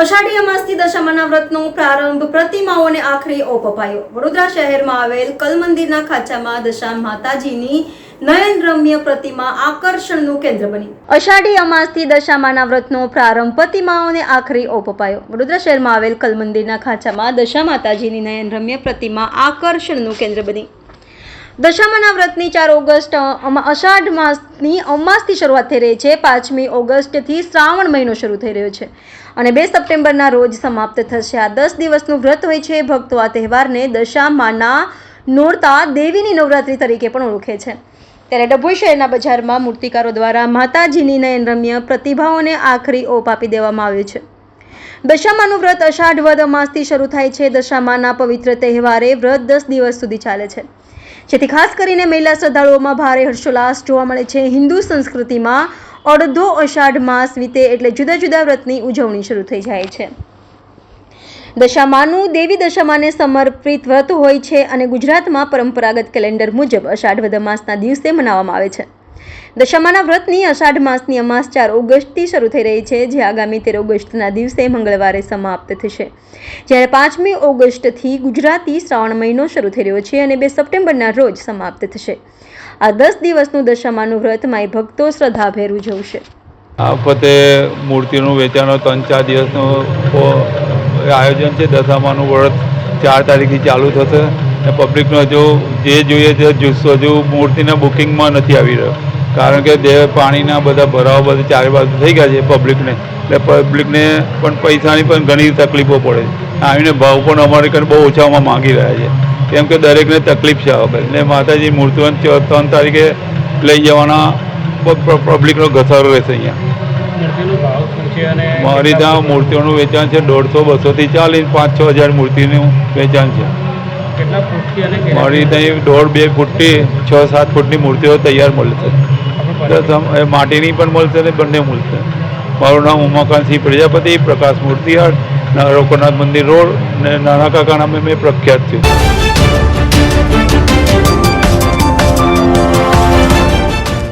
અષાઢી અમાસથી દશામાના વ્રતનો પ્રારંભ પ્રતિમાઓને આખરી ઓપ અપાયો વડોદરા શહેરમાં આવેલ કલમંદિરના ખાચામાં દશા માતાજીની નયન રમ્ય પ્રતિમા આકર્ષણનું કેન્દ્ર બની અષાઢી અમાસથી દશામાના વ્રતનો પ્રારંભ પ્રતિમાઓને આખરી ઓપ અપાયો વડોદરા શહેરમાં આવેલ કલમંદિરના ખાચામાં દશા માતાજીની નયન રમ્ય પ્રતિમા આકર્ષણનું કેન્દ્ર બની. દશામાના વ્રતની ચાર ઓગસ્ટ અષાઢ માસની અમાસથી શરૂઆત થઈ રહી છે. પાંચમી ઓગસ્ટથી શ્રાવણ મહિનો શરૂ થઈ રહ્યો છે અને બે સપ્ટેમ્બરના રોજ સમાપ્ત થશે. આ દસ દિવસનું વ્રત હોય છે. ભક્તો આ તહેવારને દશામાના નોરતા દેવીની નવરાત્રિ તરીકે પણ ઓળખે છે. ત્યારે ડભોઈ શહેરના બજારમાં મૂર્તિકારો દ્વારા માતાજીની નયનરમ્ય પ્રતિભાઓને આખરી ઓપ આપી દેવામાં આવ્યો છે. દશામાનું વ્રત અષાઢ વદ અમાસથી શરૂ થાય છે. દશામાના પવિત્ર તહેવારે વ્રત દસ દિવસ સુધી ચાલે છે. જેથી ખાસ કરીને મહિલા શ્રદ્ધાળુઓમાં ભારે હર્ષોલ્લાસ જોવા મળે છે. હિન્દુ સંસ્કૃતિમાં અડધો અષાઢ માસ વીતે એટલે જુદા જુદા વ્રતની ઉજવણી શરૂ થઈ જાય છે. દશામાનું દેવી દશામાને સમર્પિત વ્રત હોય છે અને ગુજરાતમાં પરંપરાગત કેલેન્ડર મુજબ અષાઢ માસના દિવસે મનાવવામાં આવે છે. દશામાના વ્રતની અષાઢ માસની અમાસ ચાર ઓગસ્ટથી શરૂ થઈ રહી છે, જે આગામી તેર ઓગસ્ટના દિવસે મંગળવારે સમાપ્ત થશે. જ્યારે પાંચમી ઓગસ્ટથી ગુજરાતી શ્રાવણ મહિનો શરૂ થઈ રહ્યો છે અને બે સપ્ટેમ્બરના રોજ સમાપ્ત થશે. આ દસ દિવસનું દશામાનું વ્રત માય ભક્તો શ્રદ્ધાભેર ઉજવશે. આ વખતે મૂર્તિનું વેચાણ ત્રણ ચાર દિવસનું આયોજન છે. દશામાનું વ્રત ચાર તારીખથી ચાલુ થશે. અને પબ્લિકનો હજુ જે જોઈએ છે, જુસ્સો હજુ મૂર્તિના બુકિંગમાં નથી આવી રહ્યો. કારણ કે દેહ પાણીના બધા ભરાવા બધા ચારે બાજુ થઈ ગયા છે પબ્લિકને એટલે પબ્લિકને પણ પૈસાની પણ ઘણી તકલીફો પડે છે. આવીને ભાવ પણ અમારે કરીને બહુ ઓછામાં માગી રહ્યા છે. કેમ કે દરેકને તકલીફ છે હવે ને માતાજી મૂર્તિવંત ત્રણ તારીખે લઈ જવાના પબ્લિકનો ઘસારો રહેશે અહીંયા. મારી ત્યાં મૂર્તિઓનું વેચાણ છે દોઢસો, બસોથી ચાલીસ, પાંચ, છ હજાર મૂર્તિનું વેચાણ છે. કેટલા ફૂટથી અને મારી ત્યાં દોઢ બે ફૂટથી છ સાત ફૂટની મૂર્તિઓ તૈયાર મળશે માટીની પણ મળશે અને બંને મળશે. મારું નામ ઉમાકાંતસિંહ પ્રજાપતિ પ્રકાશ મૂર્તિયાર્ડ રોકનાથ મંદિર રોડ ને નાના કાકા નામે મેં પ્રખ્યાત છું.